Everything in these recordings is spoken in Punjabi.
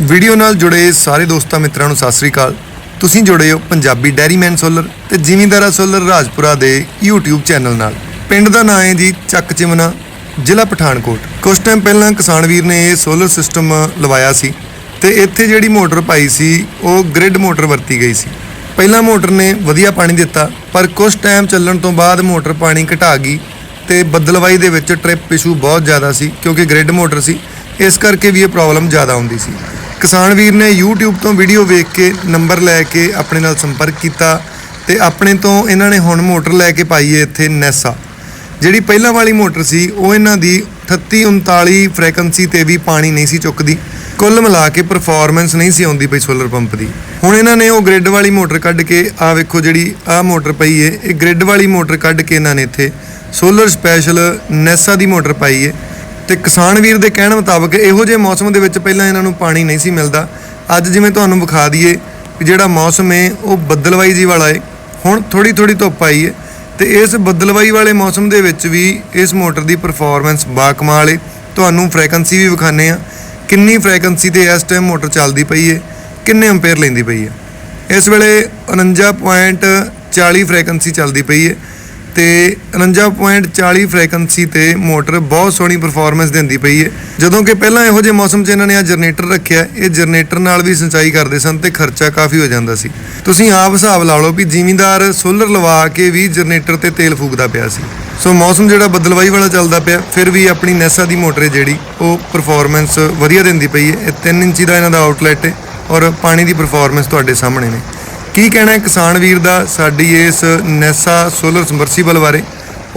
ਵੀਡੀਓ ਨਾਲ ਜੁੜੇ ਸਾਰੇ ਦੋਸਤਾਂ ਮਿੱਤਰਾਂ ਨੂੰ ਸਤਿ ਸ੍ਰੀ ਅਕਾਲ। ਤੁਸੀਂ ਜੁੜੇ ਹੋ ਪੰਜਾਬੀ ਡੈਰੀਮੈਨ ਸੋਲਰ ਤੇ ਜ਼ਿਮੀਂਦਾਰਾ ਸੋਲਰ ਰਾਜਪੁਰਾ ਦੇ YouTube ਚੈਨਲ ਨਾਲ। ਪਿੰਡ ਦਾ ਨਾਂ ਹੈ ਜੀ ਚੱਕ ਚਿਮਨਾ, ਜ਼ਿਲ੍ਹਾ ਪਠਾਨਕੋਟ। ਕੁਝ ਟਾਈਮ ਪਹਿਲਾਂ ਕਿਸਾਨ ਵੀਰ ਨੇ ਇਹ ਸੋਲਰ ਸਿਸਟਮ ਲਵਾਇਆ ਸੀ ਤੇ ਇੱਥੇ ਜਿਹੜੀ ਮੋਟਰ ਪਾਈ ਸੀ, ਉਹ ਗ੍ਰਿਡ ਮੋਟਰ ਵਰਤੀ ਗਈ ਸੀ। ਪਹਿਲਾਂ ਮੋਟਰ ਨੇ ਵਧੀਆ ਪਾਣੀ ਦਿੱਤਾ, ਪਰ ਕੁਝ ਟਾਈਮ ਚੱਲਣ ਤੋਂ ਬਾਅਦ ਮੋਟਰ ਪਾਣੀ ਘਟਾ ਗਈ ਤੇ ਬੱਦਲਵਾਈ ਦੇ ਵਿੱਚ ਟ੍ਰਿਪ ਇਸ਼ੂ ਬਹੁਤ ਜ਼ਿਆਦਾ ਸੀ ਕਿਉਂਕਿ ਗ੍ਰਿਡ ਮੋਟਰ ਸੀ, ਇਸ ਕਰਕੇ ਵੀ ਇਹ ਪ੍ਰੋਬਲਮ ਜ਼ਿਆਦਾ ਆਉਂਦੀ ਸੀ। ਕਿਸਾਨ ਵੀਰ ਨੇ YouTube ਤੋਂ ਵੀਡੀਓ ਵੇਖ ਕੇ ਨੰਬਰ ਲੈ ਕੇ ਆਪਣੇ ਨਾਲ ਸੰਪਰਕ ਕੀਤਾ ਤੇ ਆਪਣੇ ਤੋਂ ਇਹਨਾਂ ਨੇ ਹੁਣ ਮੋਟਰ ਲੈ ਕੇ ਪਾਈ ਹੈ ਇੱਥੇ ਨੈਸਾ। ਜਿਹੜੀ ਪਹਿਲਾਂ ਵਾਲੀ ਮੋਟਰ ਸੀ, ਉਹ ਇਹਨਾਂ ਦੀ 38 39 ਫ੍ਰੀਕੁਐਂਸੀ ਤੇ ਵੀ ਪਾਣੀ ਨਹੀਂ ਸੀ ਚੁੱਕਦੀ। ਕੁੱਲ ਮਿਲਾ ਕੇ ਪਰਫਾਰਮੈਂਸ ਨਹੀਂ ਸੀ ਆਉਂਦੀ ਪਈ ਸੋਲਰ ਪੰਪ ਦੀ। ਹੁਣ ਇਹਨਾਂ ਨੇ ਉਹ ਗ੍ਰਿਡ ਵਾਲੀ ਮੋਟਰ ਕੱਢ ਕੇ ਆ ਵੇਖੋ ਜਿਹੜੀ ਆ ਮੋਟਰ ਪਈ ਏ ਇਹ ਗ੍ਰਿਡ ਵਾਲੀ ਮੋਟਰ ਕੱਢ ਕੇ ਇਹਨਾਂ ਨੇ ਇੱਥੇ ਸੋਲਰ ਸਪੈਸ਼ਲ ਨੈਸਾ ਦੀ ਮੋਟਰ ਪਾਈ ਏ ਤੇ ਕਿਸਾਨ ਵੀਰ ਦੇ ਕਹਿਣ ਮੁਤਾਬਕ ਇਹੋ ਜਿਹੇ ਮੌਸਮ ਦੇ ਵਿੱਚ ਪਹਿਲਾਂ ਇਹਨਾਂ ਨੂੰ ਪਾਣੀ ਨਹੀਂ ਸੀ ਮਿਲਦਾ। ਅੱਜ ਜਿਵੇਂ ਤੁਹਾਨੂੰ ਵਿਖਾ ਦਈਏ ਕਿ ਜਿਹੜਾ ਮੌਸਮ ਹੈ, ਉਹ ਬੱਦਲਵਾਈ ਜੀ ਵਾਲਾ ਹੈ। ਹੁਣ ਥੋੜੀ ਥੋੜੀ ਧੁੱਪ ਆਈ ਹੈ ਤੇ ਇਸ ਬੱਦਲਵਾਈ ਵਾਲੇ ਮੌਸਮ ਦੇ ਵਿੱਚ ਵੀ ਇਸ ਮੋਟਰ ਦੀ ਪਰਫਾਰਮੈਂਸ ਬਾਕਮਾਲ ਹੈ। ਤੁਹਾਨੂੰ ਫ੍ਰੀਕੁਐਂਸੀ ਵੀ ਵਿਖਾਣੇ ਆ ਕਿੰਨੀ ਫ੍ਰੀਕੁਐਂਸੀ ਤੇ ਇਸ ਟਾਈਮ ਮੋਟਰ ਚੱਲਦੀ ਪਈ ਹੈ, ਕਿੰਨੇ ਐਂਪੀਅਰ ਲੈਂਦੀ ਪਈ ਹੈ। ਇਸ ਵੇਲੇ 49.40 ਫ੍ਰੀਕੁਐਂਸੀ ਚੱਲਦੀ ਪਈ ਹੈ। ਤੇ 49.40 ਫ੍ਰੀਕੁਐਂਸੀ ਤੇ ਮੋਟਰ ਬਹੁਤ ਸੋਹਣੀ ਪਰਫਾਰਮੈਂਸ ਦਿੰਦੀ ਪਈ ਹੈ ਜਦੋਂ ਕਿ ਪਹਿਲਾਂ ਇਹੋ ਜਿਹੇ ਮੌਸਮ 'ਚ ਇਹਨਾਂ ਨੇ ਆ ਜਨਰੇਟਰ ਰੱਖਿਆ, ਇਹ ਜਨਰੇਟਰ ਨਾਲ ਵੀ ਸਿੰਚਾਈ ਕਰਦੇ ਸਨ ਤੇ ਖਰਚਾ ਕਾਫੀ ਹੋ ਜਾਂਦਾ ਸੀ। ਤੁਸੀਂ ਆਪ ਹਿਸਾਬ ਲਾ ਲਓ ਵੀ ਜ਼ਿਮੀਂਦਾਰ ਸੋਲਰ ਲਵਾ ਕੇ ਵੀ ਜਨਰੇਟਰ ਤੇ ਤੇਲ ਫੂਕਦਾ ਪਿਆ ਸੀ। ਸੋ ਮੌਸਮ ਜਿਹੜਾ ਬਦਲਵਾਈ ਵਾਲਾ ਚੱਲਦਾ ਪਿਆ, ਫਿਰ ਵੀ ਆਪਣੀ ਨੈਸਾ ਦੀ ਮੋਟਰ ਹੈ ਜਿਹੜੀ, ਉਹ ਪਰਫਾਰਮੈਂਸ ਵਧੀਆ ਦਿੰਦੀ ਪਈ ਹੈ ਇਹ 3 ਇੰਚੀ ਦਾ ਇਹਨਾਂ ਦਾ ਆਊਟਲੈਟ ਹੈ ਔਰ ਪਾਣੀ ਦੀ ਪਰਫਾਰਮੈਂਸ ਤੁਹਾਡੇ ਸਾਹਮਣੇ ਨੇ। ਕੀ ਕਹਿਣਾ ਹੈ ਕਿਸਾਨ ਵੀਰ ਦਾ ਸਾਡੀ ਇਸ ਨੈਸਾ ਸੋਲਰ ਸਮਰਸੀਬਲ ਬਾਰੇ?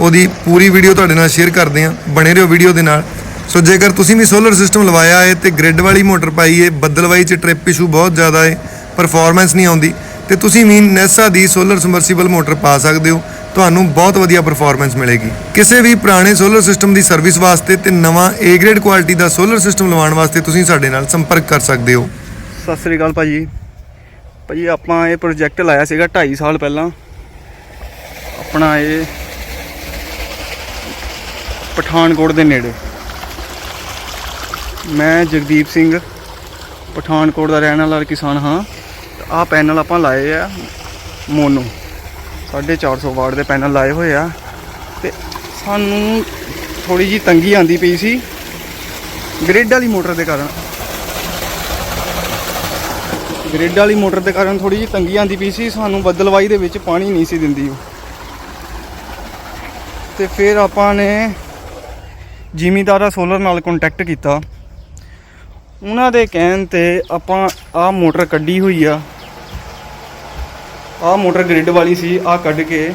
ਉਹਦੀ ਪੂਰੀ ਵੀਡੀਓ ਤੁਹਾਡੇ ਨਾਲ ਸ਼ੇਅਰ ਕਰਦੇ ਹਾਂ, ਬਣੇ ਰਹੋ ਵੀਡੀਓ ਦੇ ਨਾਲ। ਸੋ ਜੇਕਰ ਤੁਸੀਂ ਵੀ ਸੋਲਰ ਸਿਸਟਮ ਲਵਾਇਆ ਹੈ ਤੇ ਗ੍ਰਿਡ ਵਾਲੀ ਮੋਟਰ ਪਾਈ ਹੈ, ਬੱਦਲਵਾਈ 'ਚ ਟ੍ਰਿਪ ਇਸ਼ੂ ਬਹੁਤ ਜ਼ਿਆਦਾ ਹੈ ਪਰਫਾਰਮੈਂਸ ਨਹੀਂ ਆਉਂਦੀ, ਤੇ ਤੁਸੀਂ ਵੀ ਨੈਸਾ ਦੀ ਸੋਲਰ ਸਮਰਸੀਬਲ ਮੋਟਰ ਪਾ ਸਕਦੇ ਹੋ, ਤੁਹਾਨੂੰ ਬਹੁਤ ਵਧੀਆ ਪਰਫਾਰਮੈਂਸ ਮਿਲੇਗੀ। ਕਿਸੇ ਵੀ ਪੁਰਾਣੇ ਸੋਲਰ ਸਿਸਟਮ ਦੀ ਸਰਵਿਸ ਵਾਸਤੇ ਤੇ ਨਵਾਂ A ਗ੍ਰੇਡ ਕੁਆਲਿਟੀ ਦਾ ਸੋਲਰ ਸਿਸਟਮ ਲਵਾਉਣ ਵਾਸਤੇ ਤੁਸੀਂ ਸਾਡੇ ਨਾਲ ਸੰਪਰਕ ਕਰ ਸਕਦੇ ਹੋ। ਸਤਿ ਸ੍ਰੀ ਅਕਾਲ ਭਾਜੀ। ਭਾਜੀ ਆਪਾਂ ਇਹ ਪ੍ਰੋਜੈਕਟ ਲਾਇਆ ਸੀਗਾ 2.5 ਸਾਲ ਪਹਿਲਾਂ। ਆਪਣਾ ਇਹ ਪਠਾਨਕੋਟ ਦੇ ਨੇੜੇ। ਮੈਂ ਜਗਦੀਪ ਸਿੰਘ, ਪਠਾਨਕੋਟ ਦਾ ਰਹਿਣ ਵਾਲਾ ਕਿਸਾਨ ਹਾਂ। ਆਹ ਪੈਨਲ ਆਪਾਂ ਲਾਏ ਆ ਮੋਨੋ। 450 ਵਾਟ ਦੇ ਪੈਨਲ ਲਾਏ ਹੋਏ ਆ। ਤੇ ਸਾਨੂੰ ਥੋੜੀ ਜੀ ਤੰਗੀ ਆਂਦੀ ਪਈ ਸੀ। ਗ੍ਰਿਡ ਵਾਲੀ ਮੋਟਰ ਦੇ ਕਾਰਨ। ਗ੍ਰਿਡ ਵਾਲੀ ਮੋਟਰ ਦੇ ਕਾਰਨ ਥੋੜੀ ਜਿਹੀ ਤੰਗੀ ਆਂਦੀ ਪਈ ਸੀ, ਸਾਨੂੰ ਬੱਦਲਵਾਈ ਦੇ ਵਿੱਚ ਪਾਣੀ ਨਹੀਂ ਸੀ ਦਿੰਦੀ ਉਹ। ਤੇ ਫਿਰ ਆਪਾਂ ਨੇ ਜ਼ਿਮੀਦਾਰਾ ਸੋਲਰ ਨਾਲ ਕੰਟੈਕਟ ਕੀਤਾ। ਉਹਨਾਂ ਦੇ ਕਹਿਣ ਤੇ ਆਪਾਂ ਆਹ ਮੋਟਰ ਕੱਢੀ ਹੋਈ ਆ। ਆਹ ਮੋਟਰ ਗ੍ਰਿਡ ਵਾਲੀ ਸੀ, ਆਹ ਕੱਢ ਕੇ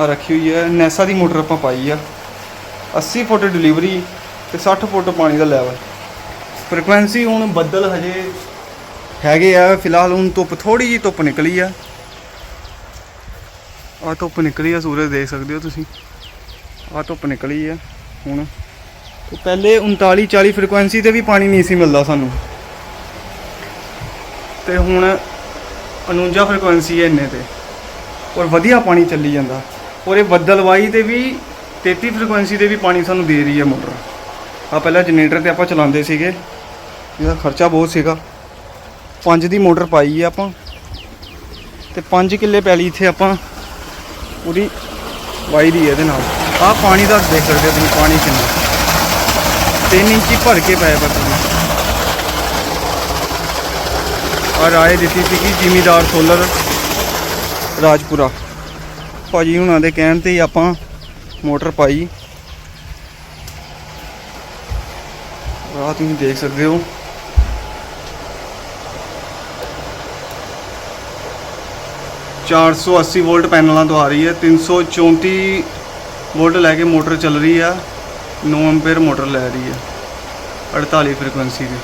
ਆ ਰੱਖੀ ਹੋਈ ਹੈ ਨੈਸਾ ਦੀ ਮੋਟਰ ਆਪਾਂ ਪਾਈ ਆ। 80 ਫੁੱਟ ਡਿਲੀਵਰੀ ਤੇ 60 ਫੁੱਟ ਪਾਣੀ ਦਾ ਲੈਵਲ ਫ੍ਰੀਕੁਐਂਸੀ ਹੁਣ ਬੱਦਲ ਹਜੇ ਹੈਗੇ ਆ, ਫਿਲਹਾਲ ਹੁਣ ਧੁੱਪ ਥੋੜੀ ਜੀ ਧੁੱਪ ਨਿਕਲੀ ਆ। ਆ ਧੁੱਪ ਨਿਕਲੀ ਆ, ਸੂਰਜ ਦੇਖ ਸਕਦੇ ਹੋ ਤੁਸੀਂ। ਆ ਧੁੱਪ ਨਿਕਲੀ ਆ ਹੁਣ। ਤੇ ਪਹਿਲੇ 39 40 ਫ੍ਰੀਕੁਐਂਸੀ ਤੇ ਵੀ ਪਾਣੀ ਨਹੀਂ ਸੀ ਮਿਲਦਾ ਸਾਨੂੰ। ਤੇ ਹੁਣ 49 ਫ੍ਰੀਕੁਐਂਸੀ ਹੈ ਇੰਨੇ ਤੇ। ਔਰ ਵਧੀਆ ਪਾਣੀ ਚੱਲੀ ਜਾਂਦਾ। ਔਰ ਇਹ ਬੱਦਲਵਾਈ ਤੇ ਵੀ 33 ਫ੍ਰੀਕੁਐਂਸੀ ਤੇ ਵੀ ਪਾਣੀ ਸਾਨੂੰ ਦੇ ਰਹੀ ਹੈ ਮੋਟਰ। ਆ ਪਹਿਲਾਂ ਜਨਰੇਟਰ ਤੇ ਆਪਾਂ ਚਲਾਉਂਦੇ ਸੀਗੇ। ਇਹਦਾ ਖਰਚਾ ਬਹੁਤ ਸੀਗਾ। ਪੰਜ ਦੀ ਮੋਟਰ ਪਾਈ ਹੈ ਆਪਾਂ। ਤੇ 5 ਕਿੱਲੇ ਪੈਲੀ ਇੱਥੇ ਆਪਾਂ ਪੂਰੀ ਵਾਈ ਦੀ ਇਹਦੇ ਨਾਲ। ਆਹ ਪਾਣੀ ਦਾ ਦੇਖ ਸਕਦੇ ਹੋ ਤੁਸੀਂ ਪਾਣੀ ਕਿੰਨਾ। 3 ਇੰਚੀ ਭਰ ਕੇ ਪਾਇਆ ਪਰ ਤੁਸੀਂ ਆ ਰਾਏ ਦਿੱਤੀ ਸੀ ਕਿ ਜ਼ਿਮੀਦਾਰ ਸੋਲਰ ਰਾਜਪੁਰਾ। ਭਾਜੀ ਹੁਣਾਂ ਦੇ ਕਹਿਣ ਤੇ ਹੀ ਆਪਾਂ ਮੋਟਰ ਪਾਈ। ਆਹ ਤੁਸੀਂ ਦੇਖ ਸਕਦੇ ਹੋ। ਚਾਰ ਸੌ ਅੱਸੀ ਵੋਲਟ ਪੈਨਲਾਂ ਤੋਂ ਆ ਰਹੀ ਹੈ 334 ਵੋਲਟ ਲੈ ਕੇ ਮੋਟਰ ਚੱਲ ਰਹੀ ਆ 9 ਐਂਪੀਅਰ ਮੋਟਰ ਲੈ ਰਹੀ ਹੈ 48 ਫ੍ਰੀਕੁਐਂਸੀ ਦੀ।